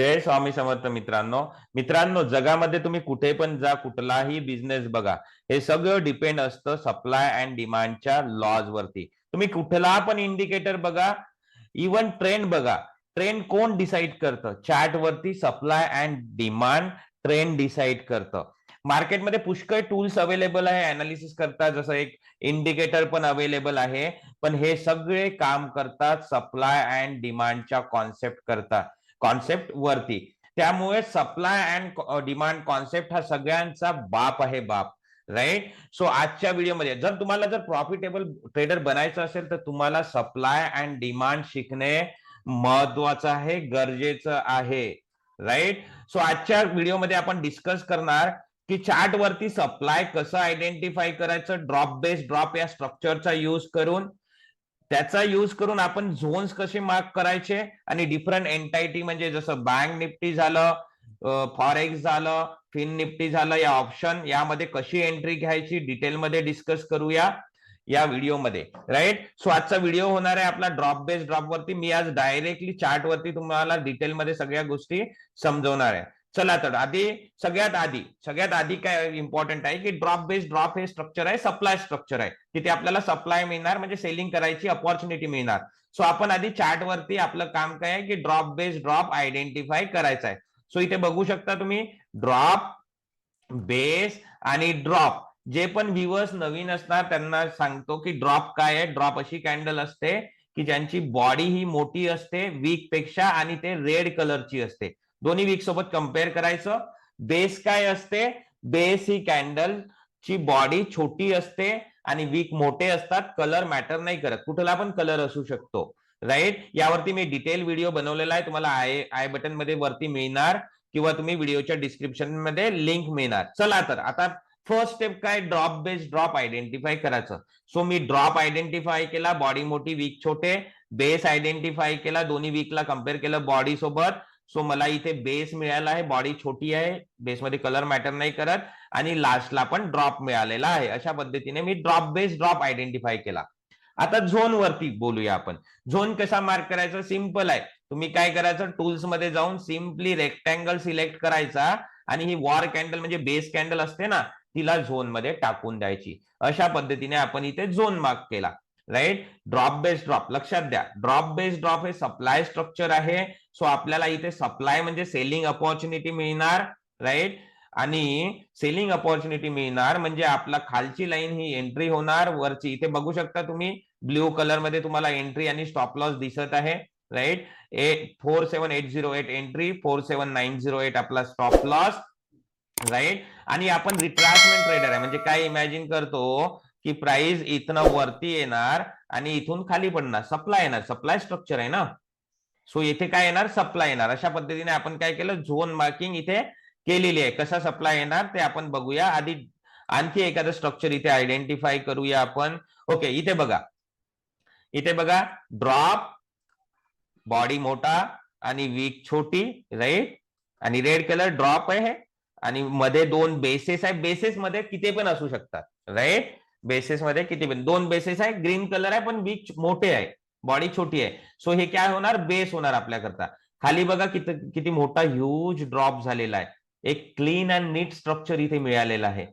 जय स्वामी समर्थ मित्रांनो. मित्रांनो जगामध्ये तुम्ही कुठे पण जा कुठलाही बिझनेस बघा हे सगळं डिपेंड असतं सप्लाय अँड डिमांडच्या लॉज वरती. तुम्ही कुठला पण इंडिकेटर बघा इवन ट्रेंड बघा. ट्रेंड कोण डिसाईड करतं? चार्ट वरती supply and demand trend decide करतं. मार्केटमध्ये पुष्कळ टूल्स अवेलेबल आहे अनालिसिस करतात जसं एक इंडिकेटर पण अवेलेबल आहे. पण हे सगळे काम करतात सप्लाय अँड डिमांडच्या कॉन्सेप्ट करतात. कॉन्सेप्ट वरती. त्यामुळे सप्लाय अँड डिमांड कॉन्सेप्ट हा सगळ्यांचा बाप आहे बाप. राईट सो आजच्या व्हिडिओमध्ये जर तुम्हाला जर प्रॉफिटेबल ट्रेडर बनायचं असेल तर तुम्हाला सप्लाय अँड डिमांड शिकणे महत्वाचं आहे गरजेचं आहे. राईट सो आजच्या व्हिडिओमध्ये आपण डिस्कस करणार की चार्ट वरती सप्लाय कसं आयडेंटिफाय करायचं ड्रॉप बेस ड्रॉप या स्ट्रक्चरचा यूज करून त्याचा यूज करून आपण झोन्स कसे मार्क करायचे आणि डिफरंट एन्टायटी म्हणजे जसं बँक निफ्टी झालं फॉरेक्स झालं फिन निफ्टी झालं या ऑप्शन यामध्ये कशी एंट्री घ्यायची डिटेलमध्ये डिस्कस करूया या व्हिडिओमध्ये राईट? सो आजचा व्हिडिओ होणार आहे आपला ड्रॉप बेस ड्रॉप वरती. मी आज डायरेक्टली चार्ट वरती तुम्हाला डिटेलमध्ये सगळ्या गोष्टी समजवणार आहे. चला तर आधी सगळ्यात आधी सगळ्यात आधी काय इम्पॉर्टंट आहे की ड्रॉप बेस ड्रॉप हे स्ट्रक्चर आहे सप्लाय स्ट्रक्चर आहे. तिथे आपल्याला सप्लाय मिळणार म्हणजे सेलिंग करायची अपॉर्च्युनिटी मिळणार. सो आपण आधी चार्ट वरती आपलं काम काय आहे की ड्रॉप बेस ड्रॉप आयडेंटिफाय करायचं आहे. सो इथे बघू शकता तुम्ही ड्रॉप बेस आणि ड्रॉप जे पण व्ह्युअर्स नवीन असणार त्यांना सांगतो की ड्रॉप काय आहे. ड्रॉप अशी कॅन्डल असते की ज्यांची बॉडी ही मोठी असते वीकपेक्षा आणि ते रेड कलरची असते. दोन्ही वीक सोबत कंपेअर करायचं. बेस काय असते? बेस ही कॅन्डल ची बॉडी छोटी असते आणि वीक मोठे असतात. कलर मॅटर नाही करत. कुठला पण कलर असू शकतो. राईट यावरती मी डिटेल व्हिडिओ बनवलेला आहे. तुम्हाला आय आय बटनमध्ये वरती मिळणार किंवा तुम्ही व्हिडिओच्या डिस्क्रिप्शनमध्ये लिंक मिळणार. चला तर आता फर्स्ट स्टेप काय? ड्रॉप बेस ड्रॉप आयडेंटिफाय करायचं. सो मी ड्रॉप आयडेंटिफाय केला बॉडी मोठी वीक छोटे. बेस आयडेंटिफाय केला दोन्ही वीकला कंपेअर केलं बॉडी सोबत. सो मला इथे बेस मिळाला आहे बॉडी छोटी आहे बेसमध्ये कलर मॅटर नाही करत आणि लास्टला पण ड्रॉप मिळालेला आहे. अशा पद्धतीने मी ड्रॉप बेस ड्रॉप आयडेंटिफाय केला. आता झोन वरती बोलूया आपण. झोन कसा मार्क करायचा? सिंपल आहे. तुम्ही काय करायचं? टूल्समध्ये जाऊन सिम्पली रेक्टँगल सिलेक्ट करायचा आणि ही वॉर कॅन्डल म्हणजे बेस कॅन्डल असते ना तिला झोनमध्ये टाकून द्यायची. अशा पद्धतीने आपण इथे झोन मार्क केला. राईट ड्रॉप बेस ड्रॉप लक्षात द्या. ड्रॉप बेस ड्रॉप हे सप्लाय स्ट्रक्चर आहे. सो आपल्याला इथे सप्लाय म्हणजे सेलिंग अपॉर्च्युनिटी मिळणार. राईट आणि सेलिंग अपॉर्च्युनिटी मिळणार म्हणजे आपला खालची लाईन ही एंट्री होणार. वरची. इथे बघू शकता तुम्ही ब्ल्यू कलरमध्ये तुम्हाला एंट्री आणि स्टॉप लॉस दिसत आहे. Right eight four seven eight zero eight entry four seven nine zero eight आपला स्टॉप लॉस राईट आणि आपण रिट्रासमेंट ट्रेडर आहे. म्हणजे काय इमॅजिन करतो? की प्राइस इथनं वरती येणार आणि इथून खाली पडणार. सप्लाय येणार. सप्लाय स्ट्रक्चर आहे ना? सो इथे काय येणार? सप्लाय येणार. अशा पद्धतीने आपण काय केलं? झोन मार्किंग इथे केलेली आहे. कसा सप्लाय येणार ते आपण बघूया. आधी आणखी एखादं स्ट्रक्चर इथे आयडेंटिफाय करूया आपण. ओके इथे बघा. इथे बघा. ड्रॉप बॉडी मोठा आणि वीक छोटी राईट आणि रेड कलर ड्रॉप आहे. आणि मध्ये दोन बेसेस आहे. बेसेस मध्ये किती पण असू शकतात राईट बेसेस मध्ये किती दोन बेसेस आहे ग्रीन कलर आहे पण वीक मोठे आहे बॉडी छोटी आहे. सो हे काय होणार? बेस होणार आपल्याकरता. खाली बघा किती किती मोठा ह्यूज ड्रॉप झालेला आहे. एक क्लीन अँड नीट स्ट्रक्चर इथे मिळालेलं आहे.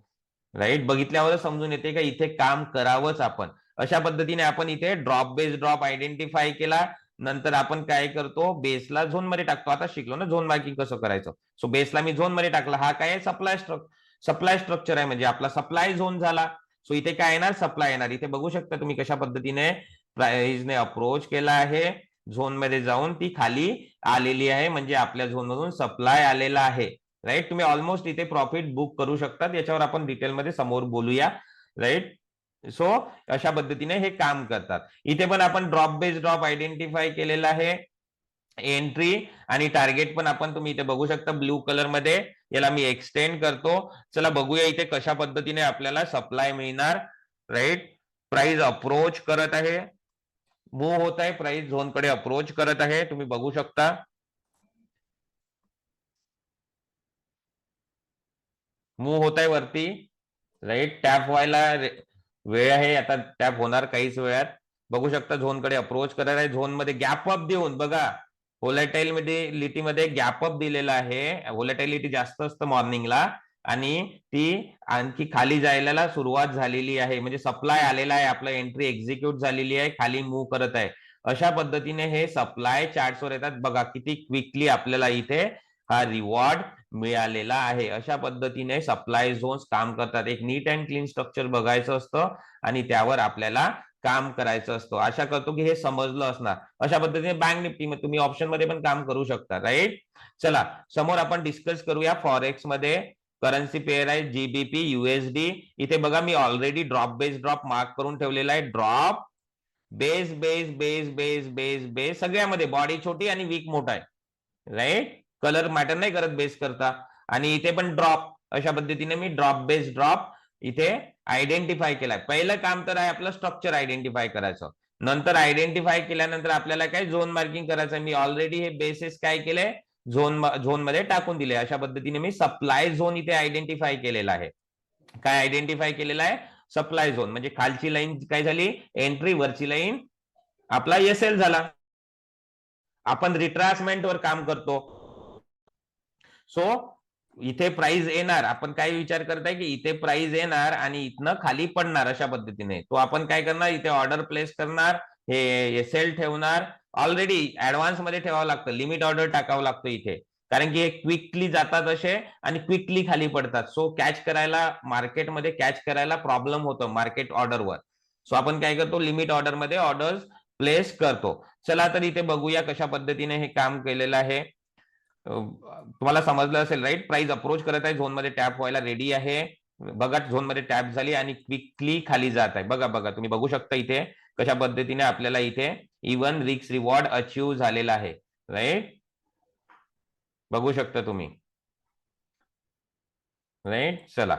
राईट बघितल्यावर समजून येते का इथे काम करावंच आपण. अशा पद्धतीने आपण इथे ड्रॉप बेस ड्रॉप आयडेंटिफाय केला. नंतर आपण काय करतो? बेसला झोनमध्ये टाकतो. आता शिकलो ना झोन मार्किंग कसं करायचं? सो बेसला मी झोनमध्ये टाकला. हा काय सप्लाय स्ट्रक सप्लाय स्ट्रक्चर आहे. म्हणजे आपला सप्लाय झोन झाला. सो इथे काय येणार? सप्लाय येणार. इथे बघू शकता तुम्ही कशा पद्धतीने प्राइसने अप्रोच केला आहे. झोनमध्ये जाऊन ती खाली आलेली आहे. म्हणजे आपल्या झोन मधून सप्लाय आलेला आहे. राईट तुम्ही ऑलमोस्ट इथे प्रॉफिट बुक करू शकतात. याच्यावर आपण डिटेलमध्ये समोर बोलूया. राईट सो अशा पद्धतीने हे काम करतात. इथे पण आपण ड्रॉप बेस ड्रॉप आयडेंटिफाय केलेला आहे. एंट्री आणि टार्गेट पण आपण तुम्ही इथे बघू शकता. ब्ल्यू कलरमध्ये. याला मी एक्सटेंड करतो. चला बघूया इथे कशा पद्धतीने आपल्याला सप्लाय मिळणार. राईट प्राइस अप्रोच करत आहे. मूव्ह होत आहे. प्राइस झोनकडे अप्रोच करत आहे. तुम्ही बघू शकता. मूव्ह होत आहे वरती. राईट टॅप व्हायला वेळ आहे. आता टॅप होणार काहीच वेळात. बघू शकता झोनकडे अप्रोच करत आहे. झोनमध्ये गॅप अप देऊन बघा. व्होलेटाइलिटी मध्ये गॅपअप दिलेला आहे. व्होलेटाइलिटी जास्त असतं मॉर्निंगला आणि ती आणखी खाली जायला सुरुवात झालेली आहे. म्हणजे सप्लाय आलेला आहे. आपलं एंट्री एक्झिक्यूट झालेली आहे. खाली मूव्ह करत आहे. अशा पद्धतीने हे सप्लाय चार्ट्सवर येतात. बघा किती क्विकली आपल्याला इथे हा रिवॉर्ड मिळालेला आहे. अशा पद्धतीने सप्लाय झोन्स काम करतात. एक नीट अँड क्लीन स्ट्रक्चर बघायचं असतं. आणि त्यावर आपल्याला काम करायचं असतं. आशा करतो की हे समजलं असणार. अशा पद्धतीने बँक निफ्टी तुम्ही ऑप्शनमध्ये पण काम करू शकता राईट चला समोर आपण डिस्कस करूया फॉरेक्समध्ये. करन्सी पेअर आहे जीबीपी युएसडी इथे बघा मी already drop base drop mark करून ठेवलेला आहे. Drop base base base base base base सगळ्यामध्ये बॉडी छोटी आणि वीक मोठा आहे. राईट कलर मॅटर नाही करत बेस करता. आणि इथे पण ड्रॉप अशा पद्धतीने मी ड्रॉप बेस ड्रॉप इथे आयडेंटिफाय केलाय. पहिलं काम तर आहे आपलं स्ट्रक्चर आयडेंटिफाय करायचं. नंतर आयडेंटिफाय केल्यानंतर आपल्याला काय झोन मार्किंग करायचं. मी ऑलरेडी हे बेसिस काय केले? झोन झोनमध्ये टाकून दिले. अशा पद्धतीने मी सप्लाय झोन इथे आयडेंटिफाय केलेला आहे. काय आयडेंटिफाय केलेला आहे? सप्लाय झोन म्हणजे खालची लाईन काय झाली? एंट्री वरची लाईन आपला एस एल झाला. आपण रिट्रासमेंटवर काम करतो. सो इथे प्राइस येणार. आपण काय विचार करताय की इथे प्राइस येणार आणि इथनं खाली पडणार अशा पद्धतीने. तो आपण काय करणार? इथे ऑर्डर प्लेस करणार. हे सेल ठेवणार. ऑलरेडी ऍडव्हान्समध्ये ठेवावं लागतं. लिमिट ऑर्डर टाकावं लागतं इथे. कारण की हे क्विकली जातात असे आणि क्विकली खाली पडतात. सो कॅच करायला मार्केटमध्ये कॅच करायला प्रॉब्लेम होतो मार्केट ऑर्डरवर सो आपण काय करतो? लिमिट ऑर्डरमध्ये ऑर्डर्स प्लेस करतो. चला तर इथे बघूया कशा पद्धतीने हे काम केलेलं आहे. तुम्हाला समजलं असेल राईट प्राइस अप्रोच करत आहे. झोनमध्ये टॅप व्हायला रेडी आहे. बघा झोनमध्ये टॅप झाली आणि क्विकली खाली जात आहे. बघा बघा. तुम्ही बघू शकता इथे कशा पद्धतीने आपल्याला इथे इवन रिक्स रिवॉर्ड अचीव झालेला आहे. राईट बघू शकता तुम्ही. राईट चला.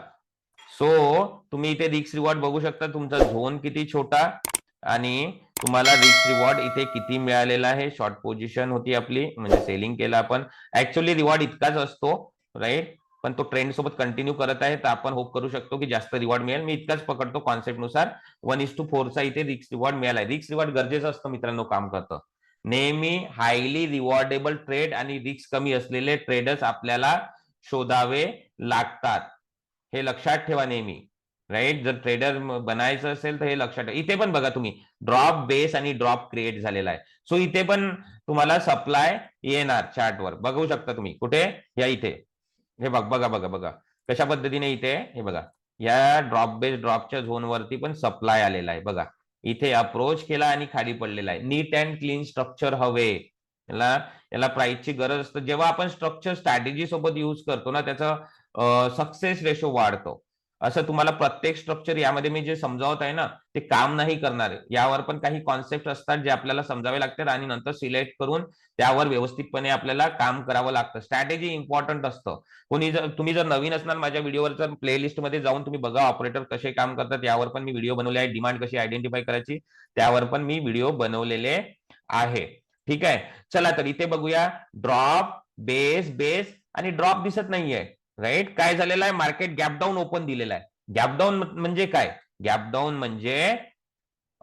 सो तुम्ही इथे रिक्स रिवॉर्ड बघू शकता. तुमचा झोन किती छोटा आणि तुम्हाला रिक्स रिवॉर्ड इथे किती मिळालेला आहे? शॉर्ट पोझिशन होती आपली म्हणजे सेलिंग केलं आपण. ऍक्च्युअली रिवॉर्ड इतकाच असतो राईट पण तो ट्रेंड सोबत कंटिन्यू करत आहे तर आपण होप करू शकतो की जास्त रिवॉर्ड मिळेल. मी इतकाच पकडतो कॉन्सेप्टनुसार. वन इस टू फोरचा इथे रिक्स रिवॉर्ड मिळाला आहे रिक्स रिवॉर्ड गरजेचं असतं मित्रांनो काम करतं. नेहमी हायली रिवॉर्डेबल ट्रेड आणि रिक्स कमी असलेले ट्रेडर्स आपल्याला शोधावे लागतात. हे लक्षात ठेवा नेहमी. राईट जर ट्रेडर बनायचं असेल तर हे लक्षात ठेवा. इथे पण बघा तुम्ही ड्रॉप बेस आणि ड्रॉप क्रिएट झालेला आहे. सो इथे पण तुम्हाला सप्लाय येणार चार्टवर बघू शकता तुम्ही. कुठे? या इथे. हे बघ बघा बघा बघा. कशा पद्धतीने इथे? हे बघा. या ड्रॉप बेस ड्रॉपच्या झोनवरती पण सप्लाय आलेला आहे. बघा. इथे अप्रोच केला आणि खाली पडलेला आहे. नीट अँड क्लीन स्ट्रक्चर हवे. याला याला प्राईसची गरज असते. जेव्हा आपण स्ट्रक्चर स्ट्रॅटेजी सोबत युज करतो ना त्याचा सक्सेस रेशो वाढतो. असं तुम्हाला प्रत्येक स्ट्रक्चर यामध्ये मी जे समजावत आहे ना ते काम नाही करणार यावर पण काही कॉन्सेप्ट असतात जे आपल्याला समजावे लागतात आणि नंतर सिलेक्ट करून त्यावर व्यवस्थितपणे आपल्याला काम करावं लागतं. स्ट्रॅटेजी इम्पॉर्टंट असतं. कोणी जर तुम्ही जर नवीन असणार माझ्या व्हिडिओवर जर प्लेलिस्टमध्ये जाऊन तुम्ही बघा ऑपरेटर कसे काम करतात. यावर पण मी व्हिडिओ बनवले आहे. डिमांड कशी आयडेंटिफाय करायची त्यावर पण मी व्हिडिओ बनवलेले आहे. ठीक आहे? चला तर इथे बघूया. ड्रॉप बेस बेस आणि ड्रॉप दिसत नाहीये. राईट काय झालेलं आहे? मार्केट गॅप डाऊन ओपन दिलेलं आहे. गॅप डाऊन म्हणजे काय? गॅप डाऊन म्हणजे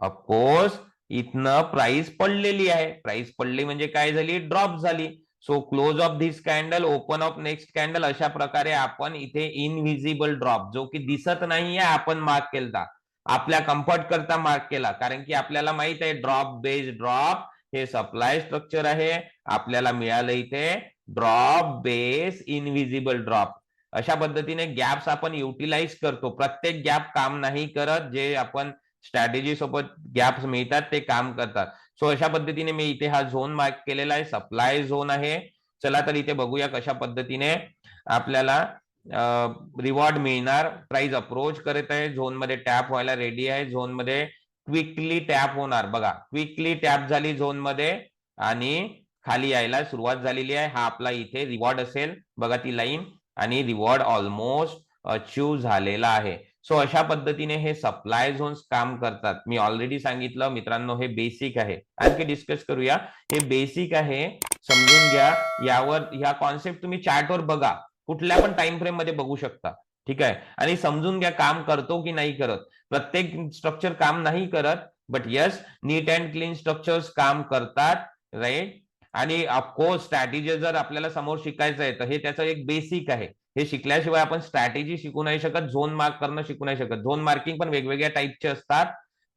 ऑफकोर्स इथनं प्राइस पडलेली आहे. प्राइस पडली म्हणजे काय झाली? ड्रॉप झाली. So close of this candle open of next candle अशा प्रकारे आपण इथे इनव्हिजिबल ड्रॉप जो की दिसत नाहीये आपण मार्क केला आपल्या कम्फर्ट करता मार्क केला. कारण की आपल्याला माहीत आहे ड्रॉप बेस्ड ड्रॉप हे सप्लाय स्ट्रक्चर आहे. आपल्याला मिळालं इथे ड्रॉप बेस इनव्हिजिबल ड्रॉप अशा पद्धतीने गॅप्स आपण युटिलाइज करतो. प्रत्येक गॅप काम नाही करत जे आपण स्ट्रॅटेजी सोबत गॅप्स मिळतात ते काम करतात. सो अशा पद्धतीने मी इथे हा झोन मार्क केलेला आहे. सप्लाय झोन आहे. चला तर इथे बघूया कशा पद्धतीने आपल्याला रिवॉर्ड मिळणार. प्राइस अप्रोच करत आहे. झोनमध्ये टॅप व्हायला रेडी आहे. झोनमध्ये क्विकली टॅप होणार. बघा क्विकली टॅप झाली झोनमध्ये आणि खाली यायला सुरुवात झालेली आहे. हा आपला इथे रिवॉर्ड असेल. बघा ती लाईन आणि रिवॉर्ड ऑलमोस्ट अचीव झालेला आहे. सो अशा पद्धतीने हे सप्लाय झोन्स काम करतात. मी ऑलरेडी सांगितलं मित्रांनो हे बेसिक आहे. आणखी डिस्कस करूया. हे बेसिक आहे समजून घ्या. यावर या कॉन्सेप्ट तुम्ही चार्टवर बघा. कुठल्या पण टाइम फ्रेममध्ये बघू शकता. ठीक आहे? आणि समजून घ्या काम करतो की नाही करत. प्रत्येक स्ट्रक्चर काम नाही करत but yes neat and clean structures काम करतात. राईट आणि ऑफकोर्स स्ट्रॅटेजी जर आपल्याला समोर शिकायचं आहे तर हे त्याचं एक बेसिक आहे. हे शिकल्याशिवाय आपण स्ट्रॅटेजी शिकू नाही शकत झोन मार्क करणं शिकू नाही शकत. झोन मार्किंग पण वेगवेगळ्या टाईपचे असतात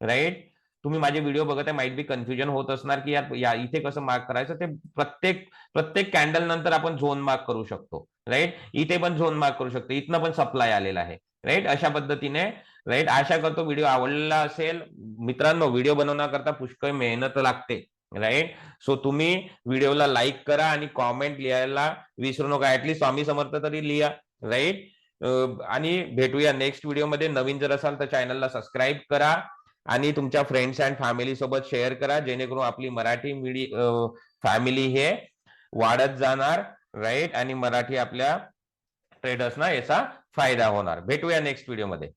राईट तुम्ही माझे व्हिडिओ बघत आहे माईट बी कन्फ्युजन होत असणार की यार या इथे कसं मार्क करायचं ते प्रत्येक प्रत्येक कॅन्डल नंतर आपण झोन मार्क करू शकतो राईट इथे पण झोन मार्क करू शकतो इथनं पण सप्लाय आलेला आहे राईट अशा पद्धतीने राईट आशा करतो व्हिडिओ आवडला असेल. मित्रांनो व्हिडिओ बनवण्याकरता पुष्कळ मेहनत लागते. राईट सो तुम्ही व्हिडिओला लाईक करा आणि कॉमेंट लिहायला विसरू नका. ऍटलीस्ट स्वामी समर्थ तरी लिहा. राईट आणि भेटूया नेक्स्ट व्हिडिओमध्ये नवीन जर असाल तर चॅनलला सबस्क्राईब करा आणि तुमच्या फ्रेंड्स अँड फॅमिली सोबत शेअर करा. जेणेकरून आपली मराठी फॅमिली हे वाढत जाणार. राईट आणि मराठी आपल्या ट्रेडर्सना याचा फायदा होणार. भेटूया नेक्स्ट व्हिडिओमध्ये